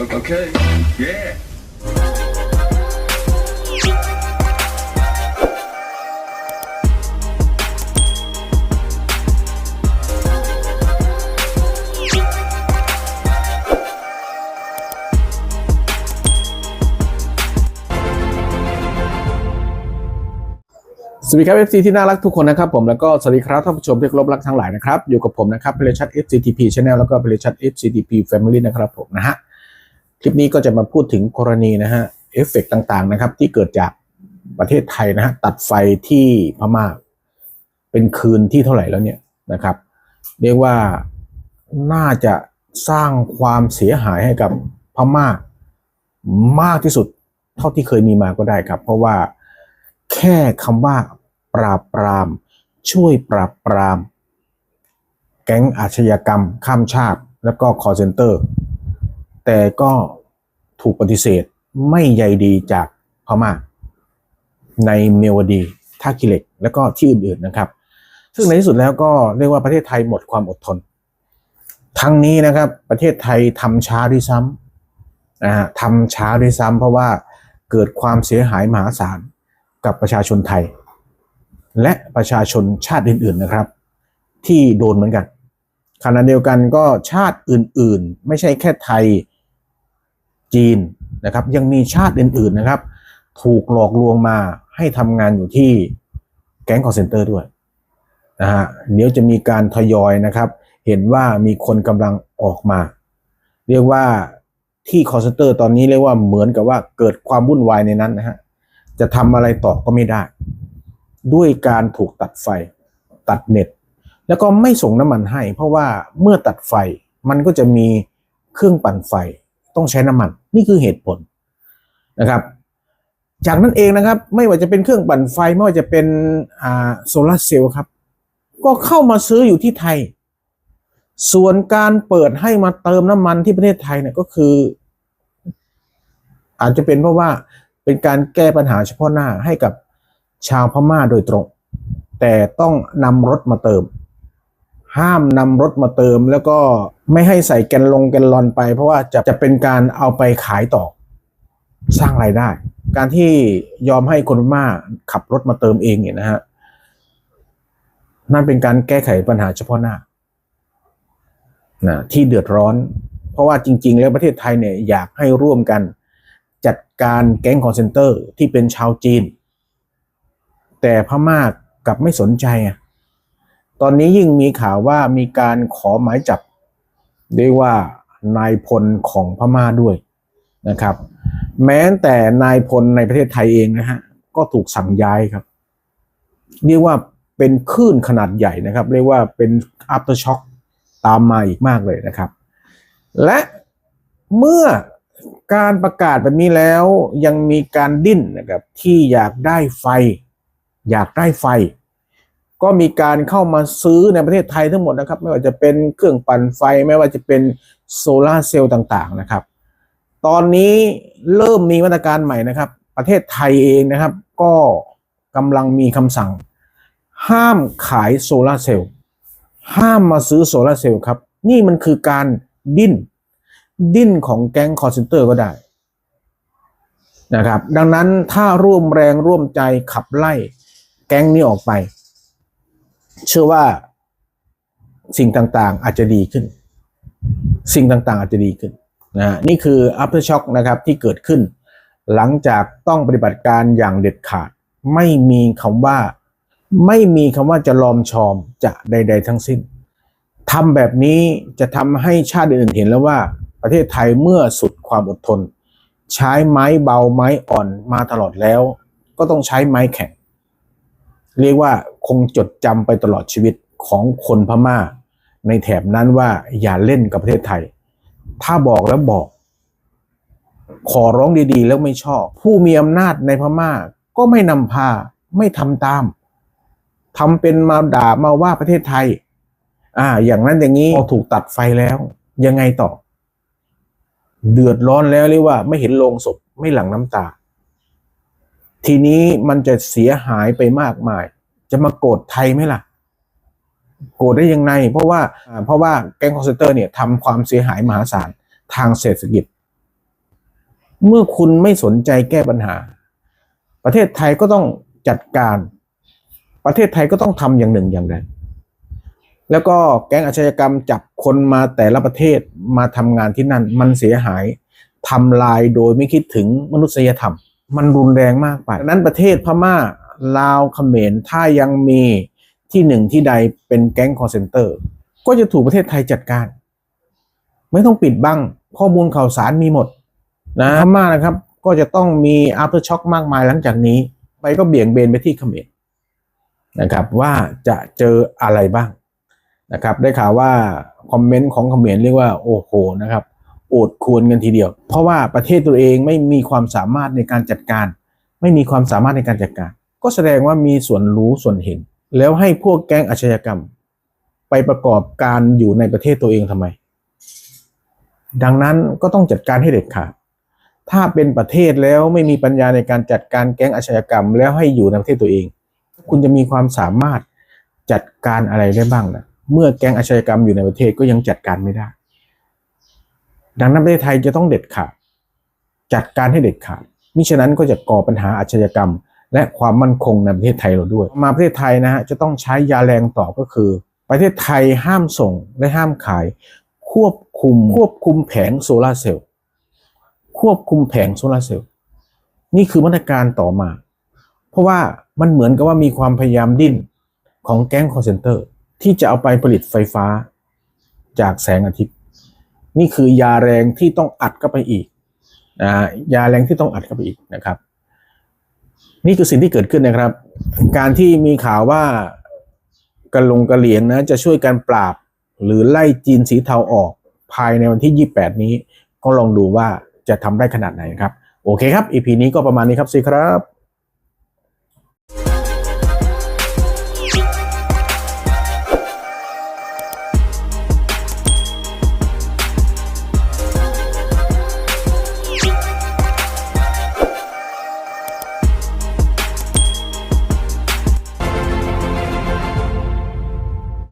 Okay. Yeah. สวัสดีครับ FC ที่น่ารักทุกคนนะครับผมแล้วก็สวัสดีครับท่านผู้ชมที่เคารพรักทั้งหลายนะครับ อยู่กับผมนะครับเพลชัด FCTP Channel แล้วก็เพลชัด FCTP Family นะครับผมนะฮะ คลิปนี้ก็จะมาพูดถึงกรณีนะฮะเอฟเฟกต่างๆนะครับ ที่เกิดจากประเทศไทยนะฮะตัดไฟที่พม่าเป็นคืนที่เท่าไหร่แล้วเนี่ยนะครับ เรียกว่าน่าจะสร้างความเสียหายให้กับพม่ามากที่สุดเท่าที่เคยมีมาก็ได้ครับ เพราะว่าแค่คำว่าปราบปราม ช่วยปราบปราม แก๊งอาชญากรรมข้ามชาติ แล้วก็คอเซนเตอร์ แต่ก็ถูกปฏิเสธไม่ใยดีจากพม่าในเมวดีท่ากิเหล็ก แล้วก็ที่อื่นๆนะครับ ซึ่งในที่สุดแล้วก็เรียกว่าประเทศไทยหมดความอดทน ทั้งนี้นะครับประเทศไทยทำช้าด้วยซ้ำนะฮะทำช้าด้วยซ้ำเพราะว่าเกิดความเสียหายมหาศาลกับประชาชนไทย และประชาชนชาติอื่น ๆนะครับ ที่โดนเหมือนกันขณะเดียวกันก็ชาติอื่นๆ ไม่ใช่แค่ไทย จีนนะครับ ยังมีชาติอื่นๆนะครับ ถูกหลอกลวงมาให้ทำงานอยู่ที่แก๊งคอร์เซนเตอร์ด้วยนะฮะเดี๋ยวจะมีการทยอยนะครับ เห็นว่ามีคนกำลังออกมา เรียกว่าที่คอร์เซนเตอร์ตอนนี้เรียกว่าเหมือนกับว่าเกิดความวุ่นวายในนั้นนะฮะจะทำอะไรต่อก็ไม่ได้ ด้วยการถูกตัดไฟ ตัดเน็ต แล้วก็ไม่ส่งน้ำมันให้ เพราะว่าเมื่อตัดไฟมันก็จะมีเครื่องปั่นไฟ ต้องใช้น้ำมัน นี่คือเหตุผลนะครับ จากนั้นเองนะครับ ไม่ว่าจะเป็นเครื่องปั่นไฟไม่ว่าจะเป็นโซลาเซลล์ครับ ก็เข้ามาซื้ออยู่ที่ไทย ส่วนการเปิดให้มาเติมน้ำมันที่ประเทศไทยเนี่ยก็คือ อาจจะเป็นเพราะว่าเป็นการแก้ปัญหาเฉพาะหน้าให้กับชาวพม่าโดยตรง แต่ต้องนำรถมาเติม ห้ามนำรถมาเติม แล้วก็ไม่ให้ใส่แกนลงแกนลอนไป เพราะว่าจะจะเป็นการเอาไปขายต่อ สร้างรายได้ การที่ยอมให้คนพม่าขับรถมาเติมเองเนี่ยนะฮะนั่นเป็นการแก้ไขปัญหาเฉพาะหน้านะที่เดือดร้อน เพราะว่าจริง ๆ แล้วประเทศไทยเนี่ยอยากให้ร่วมกันจัดการแก๊งคอนเซนเตอร์ที่เป็นชาวจีน แต่พม่ากลับไม่สนใจอะ ตอนนี้ยิ่งมีข่าวว่ามีการขอหมายจับได้ว่านายพลของพม่าด้วยนะครับ แม้แต่นายพลในประเทศไทยเองนะฮะก็ถูกสั่งย้ายครับ เรียกว่าเป็นคลื่นขนาดใหญ่นะครับ เรียกว่าเป็น after shock ตามมาอีกมากเลยนะครับ และเมื่อการประกาศแบบนี้แล้วยังมีการดิ้นนะครับที่อยากได้ไฟ อยากได้ไฟ ก็มีการเข้ามาซื้อในประเทศไทยทั้งหมดนะครับ ไม่ว่าจะเป็นเครื่องปั่นไฟ ไม่ว่าจะเป็นโซลาเซลล์ต่างๆนะครับ ตอนนี้เริ่มมีมาตรการใหม่นะครับ ประเทศไทยเองนะครับ ก็กำลังมีคำสั่ง ห้ามขายโซลาเซลล์ห้ามมาซื้อโซลาเซลล์ครับ นี่มันคือการดิ้น ดิ้นของแก๊งคอร์เซนเตอร์ก็ได้นะครับ ดังนั้นถ้าร่วมแรงร่วมใจขับไล่แก๊งนี้ออกไป เชื่อว่าสิ่งต่างๆ อาจจะดีขึ้น สิ่งต่างๆ อาจจะดีขึ้นนะนี่คือ after shock นะครับที่เกิดขึ้น หลังจากต้องปฏิบัติการอย่างเด็ดขาด ไม่มีคำว่า ไม่มีคำว่าจะลอมชอมจะใด ๆ ทั้งสิ้นทำแบบนี้จะทำให้ชาติอื่นเห็นแล้วว่า ประเทศไทยเมื่อสุดความอดทน ใช้ไม้เบาไม้อ่อนมาตลอดแล้ว ก็ต้องใช้ไม้แข็ง เรียกว่า คงจดจำไปตลอดชีวิตของคนพม่า ในแถบนั้นว่าอย่าเล่นกับประเทศไทย ถ้าบอกแล้วบอก ขอร้องดีๆ แล้วไม่ชอบ ผู้มีอำนาจในพม่าก็ไม่นำพาไม่ทำตามทำเป็นมาด่ามาว่าประเทศไทย อ่า อย่างนั้นอย่างนี้พอถูกตัดไฟแล้ว ยังไงต่อ เดือดร้อนแล้วเรียกว่า ไม่เห็นโลงศพไม่หลั่งน้ำตา ทีนี้มันจะเสียหายไปมากมาย จะมาโกรธไทยไหมล่ะ โกรธได้ยังไง เพราะว่าเพราะว่าแก๊งคอนเซนเตอร์เนี่ยทำความเสียหายมหาศาลทางเศรษฐกิจ เมื่อคุณไม่สนใจแก้ปัญหา ประเทศไทยก็ต้องจัดการ ประเทศไทยก็ต้องทำอย่างหนึ่งอย่างใดแล้วก็แก๊งอาชญากรรมจับคนมาแต่ละประเทศมาทำงานที่นั่น มันเสียหายทำลายโดยไม่คิดถึงมนุษยธรรม มันรุนแรงมากไปดังนั้นประเทศพม่า ลาวเขมรถ้ายังมีที่หนึ่งที่ใดเป็นแก๊งคอร์เซนเตอร์ก็จะถูกประเทศไทยจัดการ ไม่ต้องปิดบังข้อมูลข่าวสารมีหมดนะพม่านะครับ ก็จะต้องมี after shock มากมายหลังจากนี้ ไปก็เบี่ยงเบนไปที่เขมรนะครับ ว่าจะเจออะไรบ้างนะครับ ได้ข่าวว่าคอมเมนต์ของเขมรเรียกว่าโอ้โหนะครับโอดควรกันทีเดียว เพราะว่าประเทศตัวเองไม่มีความสามารถในการจัดการ ไม่มีความสามารถในการจัดการ ก็แสดงว่ามีส่วนรู้ส่วนเห็น แล้วให้พวกแก๊งอาชญากรรม ไปประกอบการอยู่ในประเทศตัวเองทำไม ดังนั้นก็ต้องจัดการให้เด็ดขาดถ้าเป็นประเทศแล้วไม่มีปัญญาในการจัดการแก๊งอาชญากรรม แล้วให้อยู่ในประเทศตัวเอง คุณจะมีความสามารถจัดการอะไรได้บ้างนะเมื่อแก๊งอาชญากรรมอยู่ในประเทศก็ยังจัดการไม่ได้ ดังนั้นประเทศไทยจะต้องเด็ดขาดจัดการให้เด็ดขาดมิฉะนั้นก็จะก่อปัญหาอาชญากรรม และความมั่นคงในประเทศไทยเราด้วย มาประเทศไทยนะฮะจะต้องใช้ยาแรงต่อก็คือ ประเทศไทยห้ามส่งและห้ามขาย ควบคุมควบคุมแผงโซลาร์เซลล์ควบคุมแผงโซลาร์เซลล์นี่คือมาตรการต่อมา เพราะว่ามันเหมือนกับว่ามีความพยายามดิ้นของแก๊งคอนเซนเตอร์ที่จะเอาไปผลิตไฟฟ้าจากแสงอาทิตย์ นี่คือยาแรงที่ต้องอัดเข้าไปอีกนะยาแรงที่ต้องอัดเข้าไปอีกนะครับ นี่คือสิ่งที่เกิดขึ้นนะครับ การที่มีข่าวว่ากะลงกระเหลียงนะจะช่วยการปราบ หรือไล่จีนสีเทาออกภายในวันที่ 28 นี้ ก็ลองดูว่าจะทำได้ขนาดไหนครับ โอเคครับ EP นี้ก็ประมาณนี้ครับสิครับ